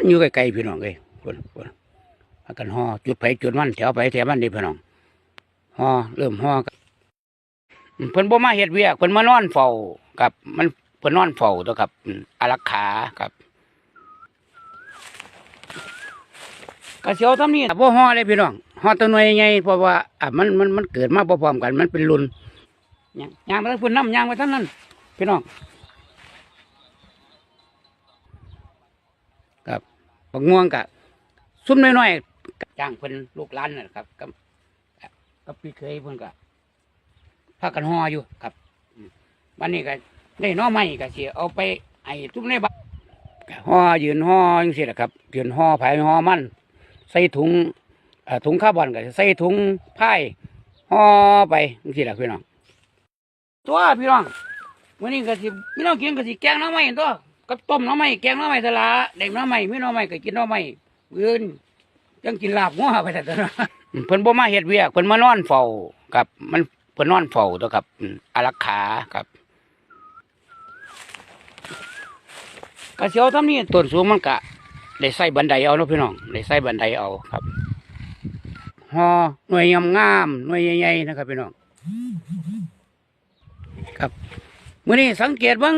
นอยู่ไกลๆพี่น้องเอ้ยคนคนพากันห่อจุดไผจุดมันแถวไปแถวมันนี่พี่น้องห่อเริ่มห่อกันเพิ่นบ่มาเฮ็ดเวียกเพิ่นมานอนเฝ้ากับ มันเพิ่นนอนเฝ้าตัวครับอารักขาครับกระเสียวทำนี่บ่ห่อเลยพี่น้องห่อตัวหน่วยใหญ่เพราะว่าอะมันมันมันเกิดมาพร้อมกัน มันเป็นรุ่นยางยางไปทางพุ่นน้ำยางไปทางนั้นพี่น้อง ครับ บักง่วงกะซุ่มน้อยๆจ้างเพิ่นลูกหลานน่ะครับกับกับพี่เคยเพิ่นก็พากันห่ออยู่ครับวันนี้ก็ได้น้อไม้ก็สิเอาไปให้ทุกในบ้านก็ห่อยืนห่อจังซี่แหละครับยืนห่อไผห่อมันใส่ถุงเอ่อถุงคาร์บอนก็ใส่ถุงผ้าห่อไปจังซี่แหละพี่น้องตัวพี่น้องวันนี้ก็สิพี่น้องกินก็สิแกงน้อไม้ตัว กับต้มน้ำไม้แกงน้ำไม้สละเด็กน้ำไม้ไม่น้ำไม้ก็กินน้ำไม้เอื่นจังกินลาบงัวไปแต่ตอนนั้นเพิ่นบ่มาเฮ็ดเวียกเพิ่นมานอนเฝ้ากับมันเพิ่นนอนเฝ้าตัวครับอารักขาครับกระเสียวทำนี่ต้นสูงมันกะได้ใส่บันไดเอาเนาะพี่น้องได้ใส่บันไดเอาครับฮอหน่วยงามๆหน่วยใหญ่ๆนะครับพี่น้องครับมื้อนี้สังเกตบิ่ง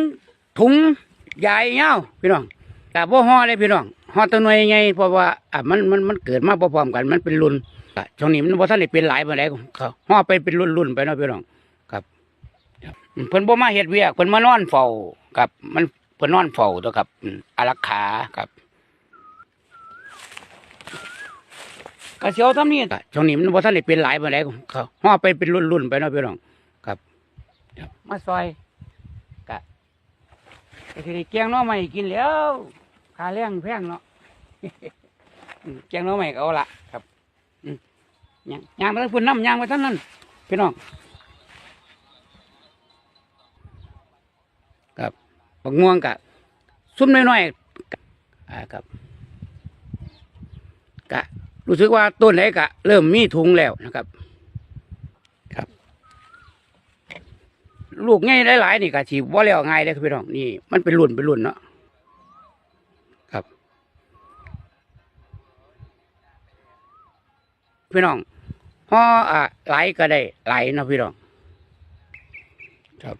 ถุง ใหญ่เงาพี่น้องแต่บ่ห่อเลยพี่น้องห่อตัวหน่วยใหญ่เพราะว่าอะมันมันมันเกิดมาพร้อมๆกัน มันเป็นรุ่นช่วงนี้มันบ่ทันได้เป็นหลายปานใดเขาห่อไปเป็นรุ่นๆไปเนาะพี่น้องครับเพิ่นบ่มาเฮ็ดเวียกเพิ่นมานอนเฝ้ากับมันเพิ่นนอนเฝ้าตัวครับอารักขาครับกระเสียวทำนี่ช่วงนี้มันบ่ทันได้เป็นหลายปานใดเขาห่อไปเป็นรุ่นๆไปเนาะพี่น้องครับมาซอย ก็สิได้แกงหน้อใหม่กินแล้วค่าแรงแพงเนาะอืมแกงหน้อใหม่ก็เอาละครับอืมย่างย่างไปทางพุ่นน้ำย่างไปทางนั้นพี่น้องครับบักง่วงกะซุ่มน้อยๆอ่าครับกะรู้สึกว่าต้นไหนกะ เริ่มมีถุงแล้วนะครับครับ ลูกง่ายหลายๆนี่ก็สิบ่แล้วง่ายเด้อครับพี่น้องนี่มันเป็นรุ่นเป็นรุ่นเนาะครับ พี่น้องห่ออะไหลก็ได้ไหลเนาะพี่น้องครับ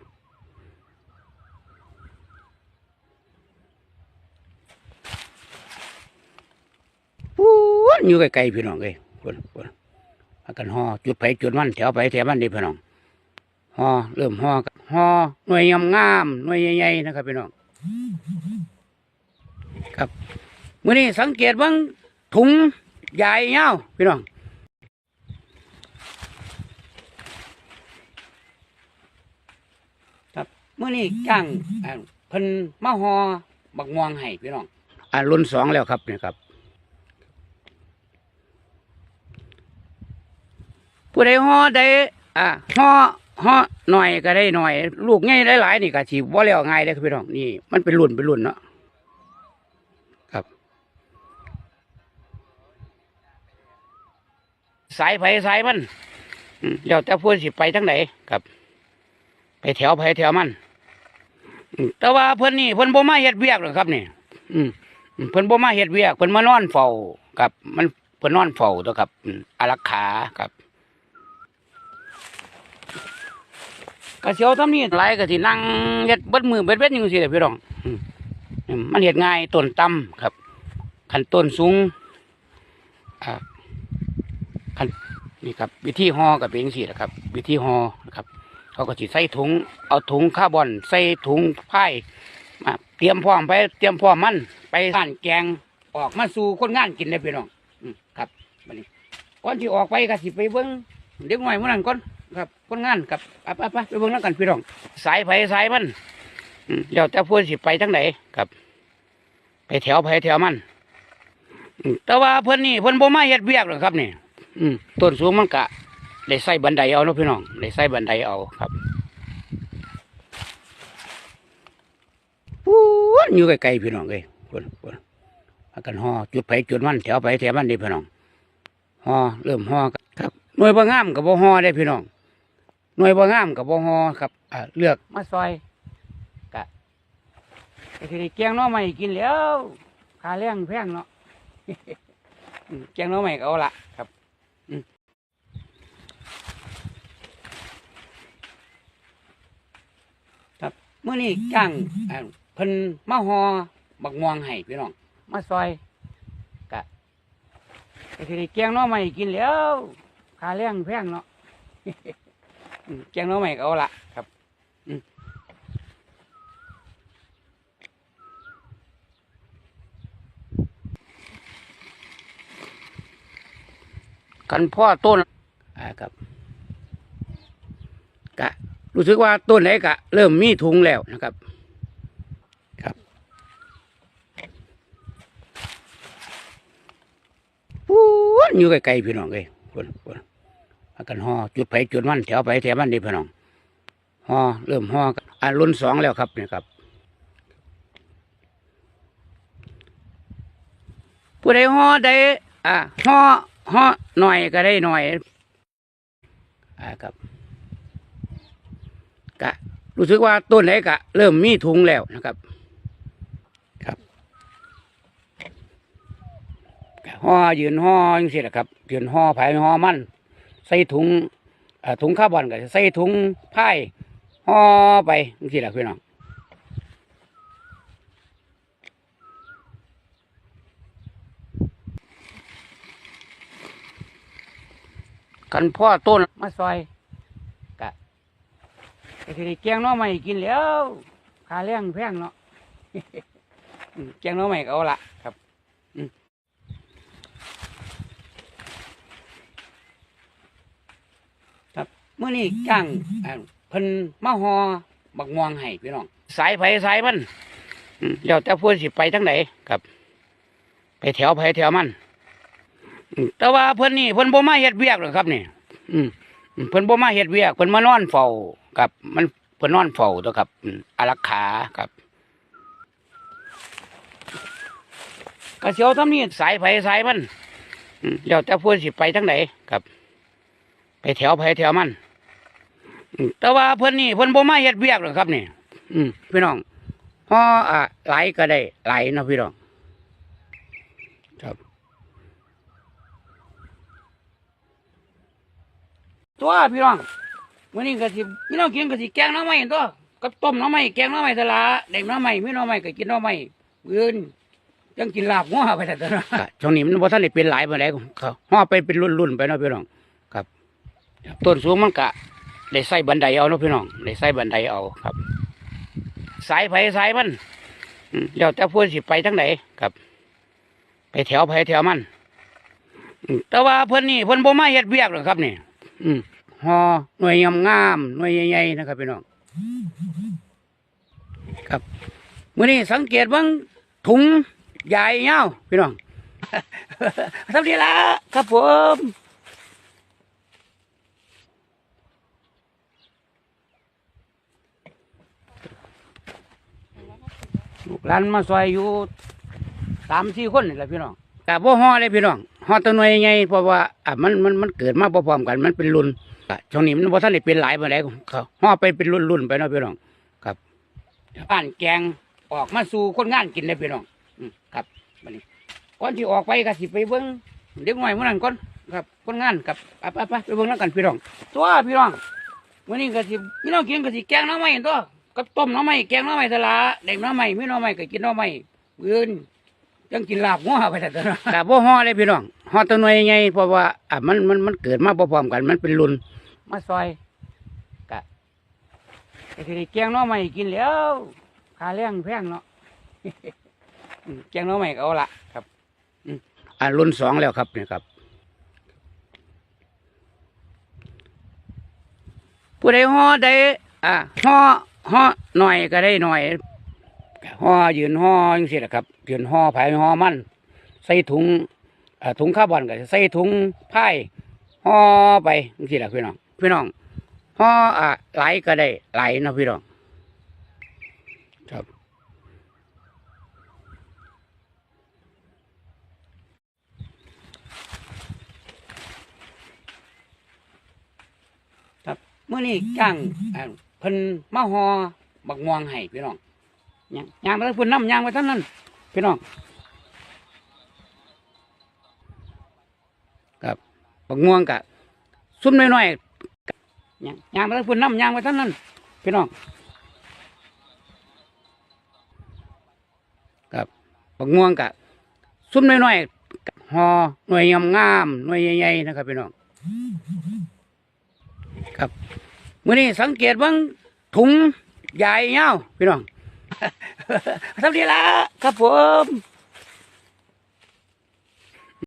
ปูนอยู่ไกลๆพี่น้องเอ้ยคนคนพากันห่อจุดไผจุดมันแถวไปแถวมันนี่พี่น้อง ห่อเริ่มหอกันห่อหน่วยงามๆหน่วยใหญ่ๆนะครับพี่น้องครับเมื่อนี้สังเกตเบางถุงใหญ่เงาพี่น้องครับเมื่อนี้จ้างเพิ่นมาห่อบักม่วงให้พี่น้อง อ่ารุ่นสองแล้วครับเนี่ยครับผู้ใดห่อได้อ่าหอ ห่อหน่อยก็ได้หน่อย ลูกง่ายหลายๆนี่ก็สิบ่แล้วง่ายเด้อครับพี่น้องนี่ มันเป็นรุ่นเป็นรุ่นเนาะครับ สายไผสายมันอืมแล้วแต่พูดสิไปทางไหนครับ ไปแถวไผแถวมันอืมแต่ว่าเพิ่นนี่เพิ่นบ่มาเฮ็ดเวียกหรอกครับนี่อืมอืมเพิ่นบ่มาเฮ็ดเวียกเพิ่นมานอนเฝ้าครับ มันเพิ่นนอนเฝ้าตัวครับอืมอารักขาครับ กระเสียวทำนี่หลายก็สินั่งเฮ็ดเบิดมือเบิดเบ็ดอยู่สิแหละพี่น้องมันเฮ็ดง่ายต้นต่ำครับขันต้นสูงอ่าขันนี่ครับ วิธีห่อก็เป็นจังซี่แหละครับ วิธีห่อนะครับ เขาก็สิใส่ถุงเอาถุงคาร์บอนใส่ถุงไผ่มาเตรียมพร้อมไปเตรียมพร้อมมันไปร้านแกงออกมาสู่คนงานกินได้พี่น้องครับบัดนี้ก่อนที่ออกไปก็สิไปเบิ่งเด็กน้อยมื้อนั้นก่อน ครับคนงานครับไปไปไปไปเบิ่งนั่งกันพี่น้อง สายไผสายมันอืมแล้วแต่พูดสิไปทั้งไหนครับ ไปแถวไผแถวมันแต่ว่าเพิ่อนนี่เพิ่อนบ่มาเฮ็ดเวียกหรอกครับนี่อืมต้นสูงมันกะได้ใส่บันไดเอาเนาะพี่น้องได้ใส่บันไดเอาครับปูนอยู่ไกลๆพี่น้องเอ้ยคนคนพากันห่อจุดไผจุดมันแถวไผแถวมันนี่พี่น้องห่อเริ่มห่อครับหน่วยบ่งามกับบ่ห่อได้พี่น้อง หน่วยบ่งามกับบ่ฮอครับอ่าเลือกมาซอยกะก็สิได้แกงน้อใหม่กินแล้วคาค่าแรงแพงเนาะอืมแกงน้อใหม่ก็เอาละครับครับเมื่อนี้จ้างอ่าเพิ่นมาหอบักม่วงให้พี่น้องมาซอยกะก็สิได้แกงน้อใหม่กินแล้วค่าแรงแพงเนาะ แกงหน้อใหม่ก็เอาละครับกันพ่อต้นอ่าครับกะรู้สึกว่าต้นไหนกะ เริ่มมีถุงแล้วนะครับ ครับปูนอยู่ไกลๆพี่น้องเลยคนคน พากันห่อจุดไผจุดมันแถวไผแถวมันดีพี่น้องห่อเริ่มห่อกันอ่ารุ่นสองแล้วครับเนี่ยครับ ผู้ใดห่อได้อ่าห่อห่อหน่อยก็ได้หน่อยอ่าครับกะรู้สึกว่าต้นไหนกะ เริ่มมีถุงแล้วนะครับครับห่อยืนห่อจังเสิแหละครับยืนห่อไผ่ห่อมัน ใส่ถุงถุงคาร์บอนก็ใส่ถุงไผ่ห่อไปจังสิแหละพี่น้องกันพ่อต้นมาซอยกะก็สิได้แกงน้อใหม่กินแล้วค่าแรงแพงเนาะแกงน้อใหม่ก็เอาละครับอืมครับ เมื่อนี้จ้างอ่าเพิ่นมาหอบักม่วงให้พี่น้อง สายไผสายมันอืมแล้วแต่พูดสิไปทั้งไหนครับ ไปแถวไผแถวมันอืมแต่ว่าเพิ่นนี่เพิ่นบ่มาเฮ็ดเวียกหรอกครับนี่ อืมอืมเพิ่นบ่มาเฮ็ดเวียกเพิ่นมานอนเฝ้าครับ มันเพิ่นนอนเฝ้าตัวครับอืมอารักขาครับก็เสียวทำนี่สายไผสายมันอืมแล้วแต่พิ่นสิไปทางไหนครับ ไปแถวไผแถวมัน แต่ว่าเพิ่นนี่เพิ่นบ่มาเฮ็ดเวียกหรอกครับนี่อืมพี่น้องฮออะไหลก็ได้ไหลเนาะพี่น้อง ครับตัวพี่น้องวันนี้ก็สิพี่น้องกินก็สิแกงหน้ำไม้ตัวกับต้มหน้ำไม้แกงหน้ำไม้สละเด็กน้ำไม้ไม่น้ำไม้ก็กินหน้ำไม้อื่นจังกินลาบงัวไปแต่ตัวเนาะช่วงนี้มันบ่ทันได้เป็นหลายปานใดเขาห่อไปเป็นรุ่นๆไปเนาะพี่น้องครับ ต้นสูงมันก็ ได้ใส่บันไดเอาเนาะพี่น้องได้ใส่บันไดเอาครับ สายไผสายมันอืมแล้วแต่พูดสิไปทางไหนครับ ไปแถวไผแถวมันแต่ว่าเพิ่นนี่เพิ่นบ่มาเฮ็ดเวียกหรอกครับนี่ อืมห่อหน่วยงามๆหน่วยใหญ่ๆนะครับพี่น้องครับมื่อนี้สังเกตเบางถุงใหญ่เงาวพี่น้องสวัสดีละครับผม ลูกหลานมาซอยอยู่สามสี่คนนี่แหละพี่น้องแต่บ่ห่อเลยพี่น้องห่อตัวหน่วยใหญ่เพราะว่าอะมันมันมันเกิดมาพร้อมๆกันมันเป็นรุ่นอะช่วงนี้มันบ่ทันได้เป็นหลายปานใดเขาห่อไปเป็นรุ่นๆไปเนาะพี่น้องครับบ้านแกงออกมาสู่คนงานกินเลยพี่น้องอืมครับบัดนี้ก่อนที่ออกไปก็สิไปเบิ่งเด็กหน่อยมื้อนั้นก่อนครับคนงานครับไปไปไปไปเบิ่งแล้วกันพี่น้องตัวพี่น้องวันนี้ก็สิพี่น้องกินก็สิแกงหน้ำไม้ตัว กับต้มน้ำไม้แกงน้ำไม้สละเด็กน้ำไม้ไม่น้ำไม้ก็กินน้ำไม้อื่นจังกินลาบงัวไปแต่ตัวเนาะลาบบ่ห่อเลยพี่น้องห่อตัวหน่วยใหญ่เพราะว่าอะมันมันมันเกิดมาพร้อมๆกัน มันเป็นรุ่นมาซอยกะก็สิได้แกงน้ำไม้กินแล้วค่าแรงแพงเนาะแกงน้ำไม้ก็เอาละครับอะรุ่นสองแล้วครับเนี่ยครับผู้ใดห่อได้อ่าห่อ ห่อหน่อยก็ได้หน่อยห่อยืนห่อจังสิแหละครับยืนห่อไผ่ห่อมันใส่ถุงอ่าถุงคาร์บอนก็ใส่ถุงไผ่ห่อไปจังสิแหละพี่น้อง พี่น้องห่ออ่าไหลก็ได้ไหลนะพี่น้อง ครับครับเมื่อนี้จ้างอ พิ่นมะฮอบักงวงให้พี่น้องยางยางไปทั้งพุ่นน้ำยางไปทั้งนั้นพี่น้องกับบักงวงกับซุ่มน้อยๆยางยางไปทั้งพุ่นน้ำยางไปทั้งนั้นพี่น้องกับบักงวงกับซุ่มน้อยๆหอหน่วยงามๆหน่วยใหญ่ๆนะครับพี่น้อง มื่อนี้สังเกตบ้างถุงใหญ่เงาพี่น้องทำดีละครับผม